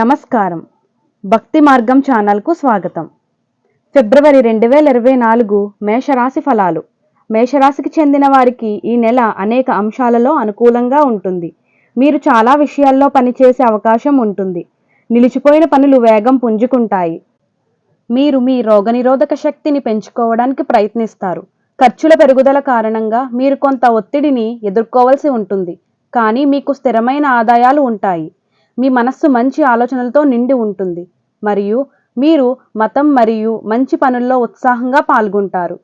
నమస్కారం. భక్తి మార్గం ఛానల్కు స్వాగతం. ఫిబ్రవరి రెండు వేల ఇరవై నాలుగు మేషరాశి ఫలాలు. మేషరాశికి చెందిన వారికి ఈ నెల అనేక అంశాలలో అనుకూలంగా ఉంటుంది. మీరు చాలా విషయాల్లో పనిచేసే అవకాశం ఉంటుంది. నిలిచిపోయిన పనులు వేగం పుంజుకుంటాయి. మీరు మీ రోగనిరోధక శక్తిని పెంచుకోవడానికి ప్రయత్నిస్తారు. ఖర్చుల పెరుగుదల కారణంగా మీరు కొంత ఒత్తిడిని ఎదుర్కోవాల్సి ఉంటుంది. కానీ మీకు స్థిరమైన ఆదాయాలు ఉంటాయి. మీ మనస్సు మంచి ఆలోచనలతో నిండి ఉంటుంది. మరియు మీరు మతం మరియు మంచి పనుల్లో ఉత్సాహంగా పాల్గొంటారు.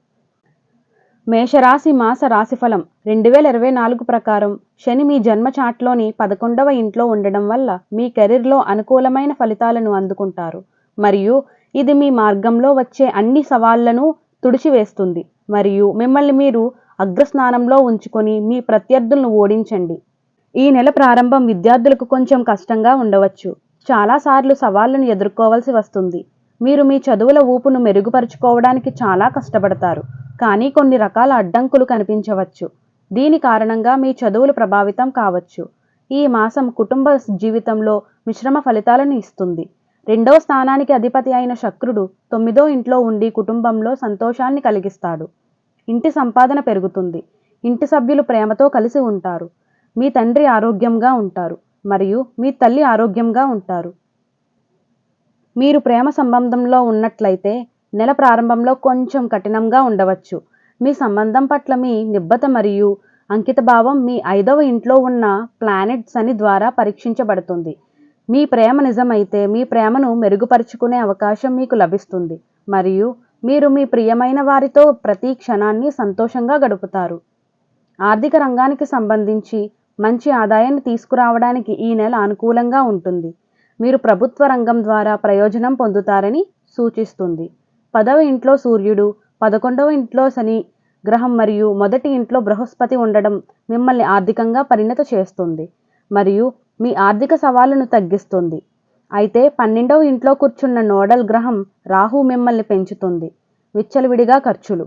మేషరాశి మాస రాశిఫలం రెండు వేల ఇరవై నాలుగు ప్రకారం శని మీ జన్మ చాట్లోని పదకొండవ ఇంట్లో ఉండడం వల్ల మీ కెరీర్లో అనుకూలమైన ఫలితాలను అందుకుంటారు. మరియు ఇది మీ మార్గంలో వచ్చే అన్ని సవాళ్ళను తుడిచివేస్తుంది. మరియు మిమ్మల్ని మీరు అగ్రస్నానంలో ఉంచుకొని మీ ప్రత్యర్థులను ఓడించండి. ఈ నెల ప్రారంభం విద్యార్థులకు కొంచెం కష్టంగా ఉండవచ్చు. చాలాసార్లు సవాళ్ళను ఎదుర్కోవాల్సి వస్తుంది. మీరు మీ చదువుల ఊపును మెరుగుపరుచుకోవడానికి చాలా కష్టపడతారు. కానీ కొన్ని రకాల అడ్డంకులు కనిపించవచ్చు. దీని కారణంగా మీ చదువులు ప్రభావితం కావచ్చు. ఈ మాసం కుటుంబ జీవితంలో మిశ్రమ ఫలితాలను ఇస్తుంది. రెండవ స్థానానికి అధిపతి అయిన శక్రుడు తొమ్మిదో ఇంట్లో ఉండి కుటుంబంలో సంతోషాన్ని కలిగిస్తాడు. ఇంటి సంపాదన పెరుగుతుంది. ఇంటి సభ్యులు ప్రేమతో కలిసి ఉంటారు. మీ తండ్రి ఆరోగ్యంగా ఉంటారు మరియు మీ తల్లి ఆరోగ్యంగా ఉంటారు. మీరు ప్రేమ సంబంధంలో ఉన్నట్లయితే నెల ప్రారంభంలో కొంచెం కఠినంగా ఉండవచ్చు. మీ సంబంధం పట్ల మీ నిబ్బత మరియు అంకితభావం మీ ఐదవ ఇంట్లో ఉన్న ప్లానెట్ శని ద్వారా పరీక్షించబడుతుంది. మీ ప్రేమ నిజమైతే మీ ప్రేమను మెరుగుపరుచుకునే అవకాశం మీకు లభిస్తుంది మరియు మీరు మీ ప్రియమైన వారితో ప్రతి క్షణాన్ని సంతోషంగా గడుపుతారు. ఆర్థిక రంగానికి సంబంధించి మంచి ఆదాయాన్ని తీసుకురావడానికి ఈ నెల అనుకూలంగా ఉంటుంది. మీరు ప్రభుత్వ రంగం ద్వారా ప్రయోజనం పొందుతారని సూచిస్తుంది. పదవ ఇంట్లో సూర్యుడు పదకొండవ ఇంట్లో శని గ్రహం మరియు మొదటి ఇంట్లో బృహస్పతి ఉండడం మిమ్మల్ని ఆర్థికంగా పరిణత చేస్తుంది మరియు మీ ఆర్థిక సవాళ్ళను తగ్గిస్తుంది. అయితే పన్నెండవ ఇంట్లో కూర్చున్న నోడల్ గ్రహం రాహు మిమ్మల్ని పెంచుతుంది. విచ్చలవిడిగా ఖర్చులు.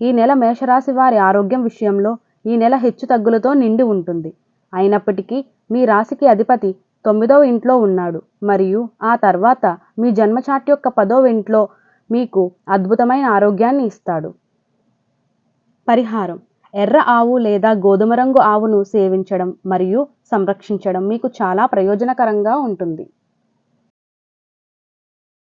ఈ నెల మేషరాశి వారి ఆరోగ్యం విషయంలో ఈ నెల హెచ్చు తగ్గులతో నిండి ఉంటుంది. అయినప్పటికీ మీ రాశికి అధిపతి తొమ్మిదవ ఇంట్లో ఉన్నాడు. మరియు ఆ తర్వాత మీ జన్మచాట్ యొక్క పదవ ఇంట్లో మీకు అద్భుతమైన ఆరోగ్యాన్ని ఇస్తాడు. పరిహారం. ఎర్ర ఆవు లేదా గోధుమ రంగు ఆవును సేవించడం మరియు సంరక్షించడం మీకు చాలా ప్రయోజనకరంగా ఉంటుంది.